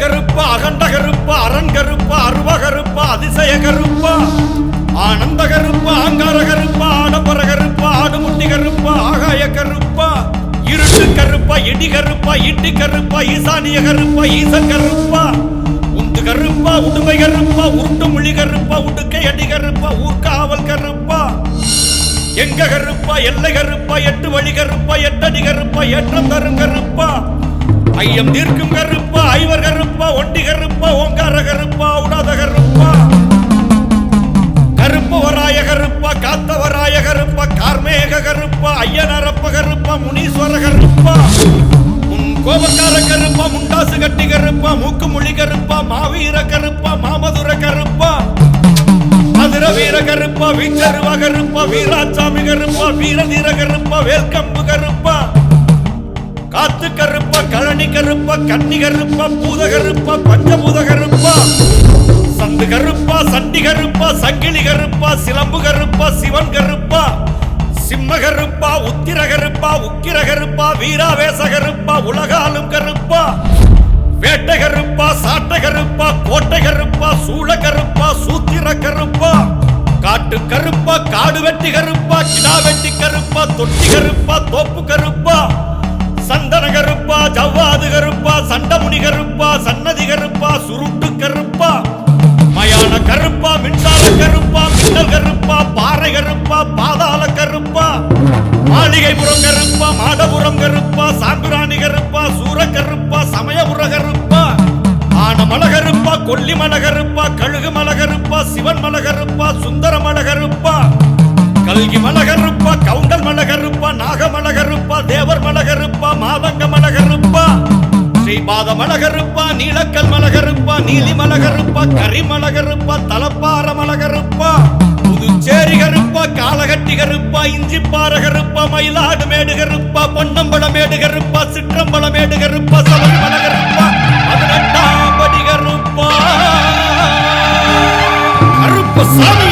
அங்ககருப்பா அகண்டகருப்பா அரண்கருப்பா அருவகருப்பா ஆடம்பர கருப்பா ஆடுமுட்டி கருப்பா ஆகாய கருப்பா இருட்டு கருப்பா இடி கருப்பா இட்டி கருப்பா ஈசானிய கருப்பா ஈசன் கருப்பா உந்து கருப்பா உடுமை கருப்பா உருட்டு மொழி கருப்பா உடுக்கை அடி கருப்பா ஊர்காவல் கருப்பா எங்க கருப்பா எல்லை கருப்பா எட்டு வழி கருப்பா எட்டடி கருப்பா ஏற்றம் தரும் கருப்பா ஐயம் தீர்க்கும் கருப்பா ஐவர் கருப்பா ஒண்டி கருப்பா ஓங்கார கருப்பா உடாத கருப்பா. கருப்பவராய கருப்பா காத்தவராய கருப்பா கார்மேக கருப்பா ஐயனரப்ப கருப்பா முனீஸ்வர கருப்பா. உன் கோபக்கார கருப்பா முண்டாசு கட்டி கருப்பா மூக்கு மொழி கருப்பா மாவீர கருப்பா மாமதுர கருப்பா. மதுர வீர கருப்பா வீச்சருவா கருப்பா வீராசாமி கருப்பா வீரதீர கருப்பா வேல்கம்பு கருப்பா. காத்து கருப்பா கழனி கருப்பா கன்னி கருப்பா பூத கருப்பா பஞ்சபூத கருப்பா. சந்து கருப்பா சண்டி கருப்பா சங்கிலி கருப்பா சிலம்பு கருப்பா சிவன் கருப்பா. சிம்ம கருப்பா உத்திர கருப்பா உக்கிர கருப்பா வீராவேச கருப்பா உலகாலும் கருப்பா. வேட்டை கருப்பா சாட்டை கருப்பா கோட்டை கருப்பா சூழ கருப்பா சூத்திர கருப்பா. காட்டு கருப்பா காடு வெட்டி கருப்பா கிடா வெட்டி கருப்பா தொட்டி கருப்பா தோப்பு கருப்பா. சந்தன கருப்பா ஜவ்வாது கருப்பா சண்டமுனி கருப்பா சன்னதி கருப்பா சுருட்டு கருப்பா மயான கருப்பா மின்சார கருப்பா மின்னல் கருப்பா பாறை கருப்பா பாதாள கருப்பா மாளிகைபுரம் கருப்பா மாடபுரம் கருப்பா சாம்பிராணி கருப்பா சூர கருப்பா சமயபுர கருப்பா ஆனமல கருப்பா கொல்லிமல கருப்பா கழுகு மல கருப்பா சிவன் மல கருப்பா சுந்தர மல கருப்பா கல்கி மல கருப்பா கவுண்டல் மல கருப்பா நாகமல கருப்பா தேவர் மல கருப்பா மலகருப்பா ஸ்ரீபாத மலகருப்பா நீலக்கல் மலகருப்பா நீலி மலகருப்பா கரிமல மலகருப்பா தலப்பார மலகருப்பா புதுச்சேரி கருப்பா காலகட்டி கருப்பா இஞ்சிப்பாற கருப்பா மயிலாடு மேடு கருப்பா பொன்னம்பல மேடு கருப்பா சிற்றம்பல மேடு கருப்பா சபரிமல கருப்பா பதினெட்டாம் படி கருப்பா கருப்ப சாமி